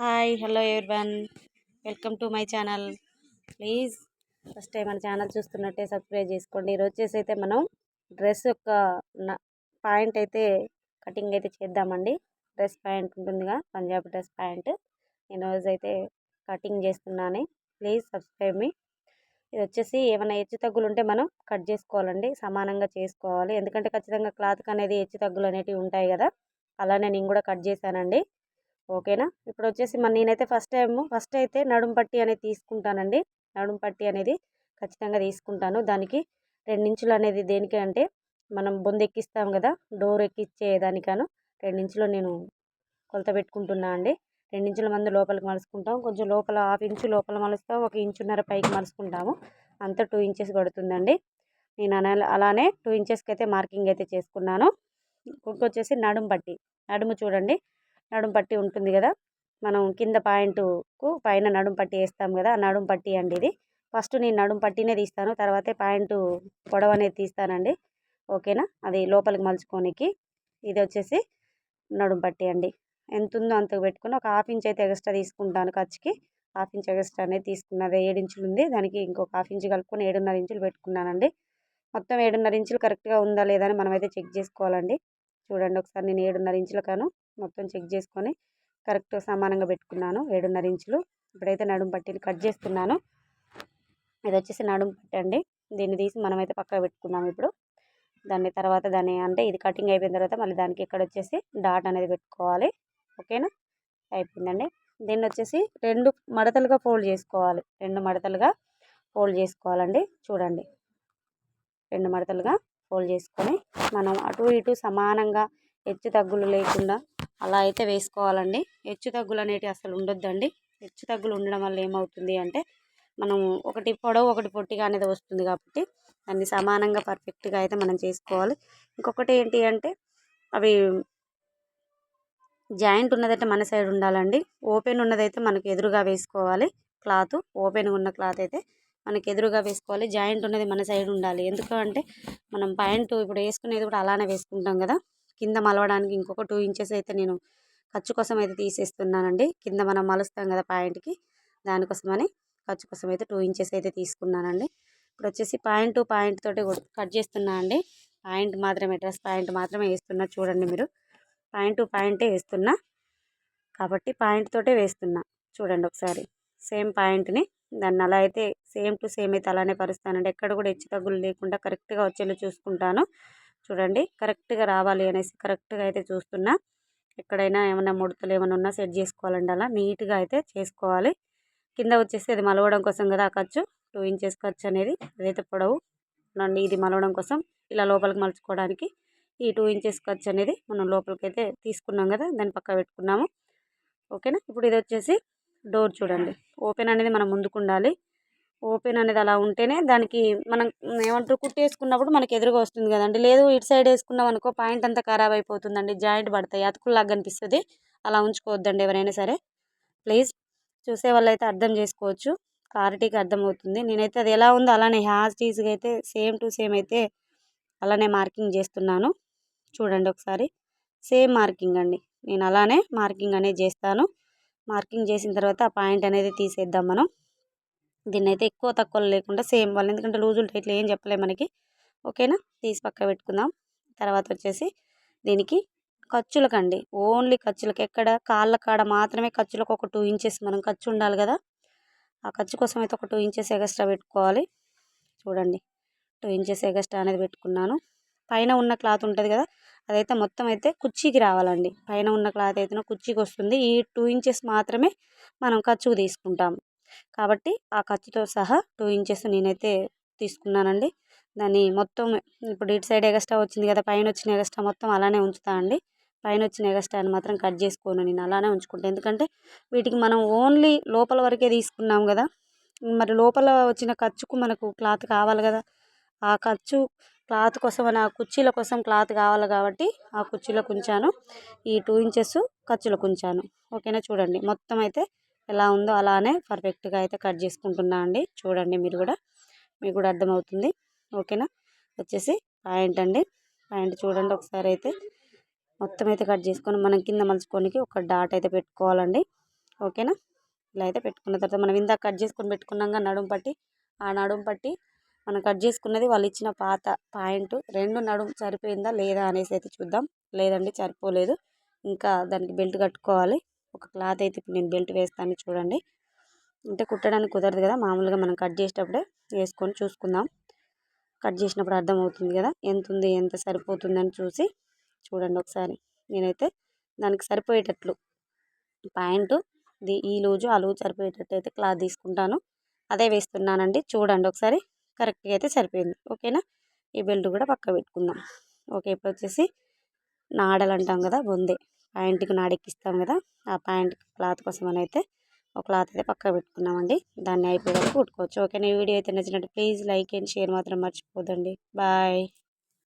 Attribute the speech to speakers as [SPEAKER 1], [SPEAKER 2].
[SPEAKER 1] Hi hello everyone. Welcome to my channel. Please first time మన channel చూస్తున్నట్టే subscribe చేసుకోండి. ఈరోజు వచ్చేసి అయితే మనం డ్రెస్ యొక్క పాయింట్ అయితే కటింగ్ అయితే చేద్దామండి. డ్రెస్ ప్యాంట్ ఉంటుందిగా పంజాబ్ డ్రెస్ ప్యాంట్. నేను రోజు అయితే కటింగ్ చేస్తున్నాను. ప్లీజ్ సబ్స్క్రైబ్ మీ. ఇది వచ్చేసి ఏమైనా హెచ్చు తగ్గులు ఉంటే మనం కట్ చేసుకోవాలండి. సమానంగా చేసుకోవాలి. ఎందుకంటే ఖచ్చితంగా క్లాత్కి అనేది హెచ్చు తగ్గులు అనేటివి ఉంటాయి కదా. అలానే నేను కూడా కట్ చేశానండి. ఓకేనా? ఇప్పుడు వచ్చేసి మన నేనైతే ఫస్ట్ టైం ఫస్ట్ అయితే నడుం పట్టి అనేది తీసుకుంటానండి. నడుం పట్టి అనేది ఖచ్చితంగా తీసుకుంటాను. దానికి రెండించులు అనేది దేనికి అంటే మనం బొంద ఎక్కిస్తాం కదా డోర్ ఎక్కిచ్చే దానికాను రెండించులు నేను కొలత పెట్టుకుంటున్నా అండి. రెండించుల మంది లోపలికి మలుసుకుంటాం కొంచెం లోపల హాఫ్ ఇంచు లోపల మలుస్తాం. ఒక ఇంచున్నర పైకి మలుచుకుంటాము. అంతా టూ ఇంచెస్ పడుతుందండి. నేను అలానే టూ ఇంచెస్కి అయితే మార్కింగ్ అయితే చేసుకున్నాను. ఇంకొచ్చేసి నడుం పట్టి. నడుము చూడండి. నడుం పట్టి ఉంటుంది కదా! మనం కింద పాయింట్కు పైన నడుం పట్టి వేస్తాం కదా! ఆ నడుం పట్టి అండి ఇది. ఫస్ట్ నేను నడుం పట్టినే తీస్తాను. తర్వాతే పాయింట్ పొడవ అనేది తీస్తానండి. ఓకేనా? అది లోపలికి మలుచుకోనికి. ఇది వచ్చేసి నడుం పట్టి అండి. ఎంత ఉందో అంతకు పెట్టుకుని ఒక హాఫ్ ఇంచ్ అయితే ఎక్స్ట్రా తీసుకుంటాను ఖర్చుకి. హాఫ్ ఇంచ్ ఎక్స్ట్రా అనేది తీసుకున్నది ఏడు ఇంచులు ఉంది. దానికి ఇంకొక హాఫ్ ఇంచ్ కలుపుకొని ఏడున్నర ఇంచులు పెట్టుకున్నానండి. మొత్తం ఏడున్నర ఇంచులు కరెక్ట్గా ఉందా లేదా అని మనమైతే చెక్ చేసుకోవాలండి. చూడండి ఒకసారి నేను ఏడున్నర ఇంచుల కాను మొత్తం చెక్ చేసుకొని కరెక్ట్ సమానంగా పెట్టుకున్నాను. ఏడున్నర ఇంచులు. ఇప్పుడైతే నడుము పట్టీని కట్ చేస్తున్నాను. ఇది వచ్చేసి నడుము పట్టండి దీన్ని తీసి మనమైతే పక్కన పెట్టుకున్నాం ఇప్పుడు. దాన్ని తర్వాత దాన్ని అంటే ఇది కటింగ్ అయిపోయిన తర్వాత మళ్ళీ దానికి ఇక్కడ వచ్చేసి డాట్ అనేది పెట్టుకోవాలి. ఓకేనా? అయిపోయిందండి. దీన్ని వచ్చేసి రెండు మడతలుగా ఫోల్డ్ చేసుకోవాలి. రెండు మడతలుగా ఫోల్డ్ చేసుకోవాలండి. చూడండి. రెండు మడతలుగా ఫోల్డ్ చేసుకొని మనం అటు ఇటు సమానంగా హెచ్చు తగ్గులు లేకుండా అలా అయితే వేసుకోవాలండి. హెచ్చు తగ్గులు అనేటివి అసలు ఉండొద్దండి. హెచ్చు తగ్గులు ఉండడం వల్ల ఏమవుతుంది అంటే మనం ఒకటి పొడవు ఒకటి పొట్టిగా అనేది వస్తుంది కాబట్టి దాన్ని సమానంగా పర్ఫెక్ట్గా అయితే మనం చేసుకోవాలి. ఇంకొకటి ఏంటి అంటే అవి జాయింట్ ఉన్నదైతే మన సైడ్ ఉండాలండి. ఓపెన్ ఉన్నదైతే మనకు ఎదురుగా వేసుకోవాలి క్లాత్. ఓపెన్ ఉన్న క్లాత్ అయితే మనకి ఎదురుగా వేసుకోవాలి. జాయింట్ ఉన్నది మన సైడ్ ఉండాలి. ఎందుకంటే మనం ప్యాంటు ఇప్పుడు వేసుకునేది కూడా అలానే వేసుకుంటాం కదా. కింద మలవడానికి ఇంకొక టూ ఇంచెస్ అయితే నేను ఖర్చు కోసం అయితే తీసేస్తున్నానండి. కింద మనం మలుస్తాం కదా పాయింట్కి దానికోసమని ఖర్చు కోసం అయితే టూ ఇంచెస్ అయితే తీసుకున్నానండి. ఇప్పుడు వచ్చేసి పాయింట్ టు పాయింట్ తోటి కట్ చేస్తున్నా అండి. పాయింట్ మాత్రమే డ్రెస్ పాయింట్ మాత్రమే వేస్తున్నా చూడండి మీరు. పాయింట్ టు పాయింటే వేస్తున్నా. కాబట్టి పాయింట్ తోటే వేస్తున్నా చూడండి ఒకసారి. సేమ్ పాయింట్ని దాన్ని అలా అయితే సేమ్ టు సేమ్ అయితే అలానే పరుస్తానండి. ఎక్కడ కూడా హెచ్చు తగ్గులు లేకుండా కరెక్ట్గా వచ్చేలా చూసుకుంటాను. చూడండి. కరెక్ట్గా రావాలి అనేసి కరెక్ట్గా అయితే చూస్తున్నా. ఎక్కడైనా ఏమైనా ముడతలు ఏమైనా ఉన్నా సెట్ చేసుకోవాలండి అలా నీట్గా అయితే చేసుకోవాలి. కింద వచ్చేసి అది మలవడం కోసం కదా ఖర్చు. టూ ఇంచెస్ ఖర్చు అనేది అదైతే పొడవు. నండి ఇది మలవడం కోసం ఇలా లోపలికి మలుచుకోవడానికి ఈ టూ ఇంచెస్ ఖర్చు అనేది మనం లోపలికి అయితే తీసుకున్నాం కదా దాన్ని పక్క పెట్టుకున్నాము. ఓకేనా? ఇప్పుడు ఇది వచ్చేసి డోర్ చూడండి. ఓపెన్ అనేది మనం ముందుకు ఉండాలి. ఓపెన్ అనేది అలా ఉంటేనే దానికి మనం ఏమంటారు కుట్టేసుకున్నప్పుడు మనకి ఎదురుగా వస్తుంది కదండి. లేదు ఇటు సైడ్ వేసుకున్నాం అనుకో పాయింట్ అంతా ఖరాబ్ అయిపోతుందండి. జాయింట్ పడతాయి. అతుకుల్లాగా అనిపిస్తుంది. అలా ఉంచుకోవద్దండి ఎవరైనా సరే. ప్లీజ్ చూసే వాళ్ళైతే అర్థం చేసుకోవచ్చు. క్లారిటీగా అర్థమవుతుంది. నేనైతే అది ఎలా ఉందో అలానే హ్యాస్టీస్గా అయితే సేమ్ టు సేమ్ అయితే అలానే మార్కింగ్ చేస్తున్నాను. చూడండి ఒకసారి. సేమ్ మార్కింగ్ అండి. నేను అలానే మార్కింగ్ అనేది చేస్తాను. మార్కింగ్ చేసిన తర్వాత ఆ పాయింట్ అనేది తీసేద్దాం మనం. దీన్ని అయితే ఎక్కువ తక్కువ లేకుండా సేమ్ వాళ్ళు. ఎందుకంటే లూజులు టైట్లు ఏం చెప్పలేదు మనకి. ఓకేనా? తీసి పక్క పెట్టుకుందాం. తర్వాత వచ్చేసి దీనికి ఖర్చులకండి. ఓన్లీ ఖర్చులకు ఎక్కడ? కాళ్ళ కాడ మాత్రమే ఖర్చులకు ఒక టూ ఇంచెస్ మనం ఖర్చు ఉండాలి కదా. ఆ ఖర్చు కోసం అయితే ఒక టూ ఇంచెస్ ఎగస్ట్రా పెట్టుకోవాలి. చూడండి. టూ ఇంచెస్ ఎగస్ట్రా అనేది పెట్టుకున్నాను. పైన ఉన్న క్లాత్ ఉంటుంది కదా. అదైతే మొత్తం అయితే కుర్చీకి రావాలండి. పైన ఉన్న క్లాత్ అయితే కుర్చీకి వస్తుంది. ఈ టూ ఇంచెస్ మాత్రమే మనం ఖర్చుకు తీసుకుంటాం. కాబట్టి ఆ ఖర్చుతో సహా టూ ఇంచెస్ నేనైతే తీసుకున్నానండి. దాన్ని మొత్తం ఇప్పుడు ఇటు సైడ్ ఎగస్ట్రా వచ్చింది కదా పైన వచ్చిన ఎగస్ట్రా మొత్తం అలానే ఉంచుతా అండి. పైన వచ్చిన ఎగస్ట్రాని మాత్రం కట్ చేసుకోను నేను అలానే ఉంచుకుంటాను ఎందుకంటే వీటికి మనం ఓన్లీ లోపల వరకే తీసుకున్నాం కదా మరి లోపల వచ్చిన ఖర్చుకు మనకు క్లాత్ కావాలి కదా. ఆ ఖర్చు క్లాత్ కోసం ఆ కుర్చీల కోసం క్లాత్ కావాలి కాబట్టి ఆ కుర్చీలకు ఉంచాను. ఈ టూ ఇంచెస్ ఖర్చులకు ఉంచాను. ఓకేనా? చూడండి. మొత్తం అయితే ఎలా ఉందో అలానే పర్ఫెక్ట్గా అయితే కట్ చేసుకుంటున్నా అండి. చూడండి మీరు కూడా మీకు కూడా అర్థమవుతుంది. ఓకేనా? వచ్చేసి పాయింట్ అండి. పాయింట్ చూడండి ఒకసారి అయితే మొత్తం అయితే కట్ చేసుకొని మనం కింద మలుచుకోనికి ఒక డాట్ అయితే పెట్టుకోవాలండి. ఓకేనా? ఇలా అయితే పెట్టుకున్న తర్వాత మనం ఇందాక కట్ చేసుకొని పెట్టుకున్నాక నడుం పట్టి ఆ నడుం పట్టి మనం కట్ చేసుకున్నది వాళ్ళు ఇచ్చిన పాత పాయింట్ రెండు నడుం సరిపోయిందా లేదా అనేసి అయితే చూద్దాం. లేదండి సరిపోలేదు. ఇంకా దానికి బెల్ట్ కట్టుకోవాలి. ఒక క్లాత్ అయితే ఇప్పుడు నేను బెల్ట్ వేస్తాను చూడండి. అంటే కుట్టడానికి కుదరదు కదా మామూలుగా మనం కట్ చేసేటప్పుడే వేసుకొని చూసుకుందాం. కట్ చేసినప్పుడు అర్థమవుతుంది కదా ఎంత ఉంది ఎంత సరిపోతుందని చూసి చూడండి ఒకసారి. నేనైతే దానికి సరిపోయేటట్లు ప్యాంటు ది ఈ లూజు ఆ లూజు సరిపోయేటట్టు అయితే క్లాత్ తీసుకుంటాను. అదే వేస్తున్నానండి చూడండి ఒకసారి. కరెక్ట్గా అయితే సరిపోయింది. ఓకేనా? ఈ బెల్ట్ కూడా పక్క పెట్టుకుందాం. ఓకే ఇప్పుడు వచ్చేసి నాడలు అంటాం కదా బొందే. ప్యాంట్కి నాడెక్కిస్తాం కదా ఆ ప్యాంట్ క్లాత్ కోసం అని అయితే ఒక క్లాత్ అయితే పక్క పెట్టుకున్నామండి. దాన్ని అయిపోయే వరకు కుట్టుకోవచ్చు ఓకేనా ఈ వీడియో అయితే నచ్చినట్టు ప్లీజ్ లైక్ అండ్ షేర్ మాత్రం మర్చిపోదండి బాయ్.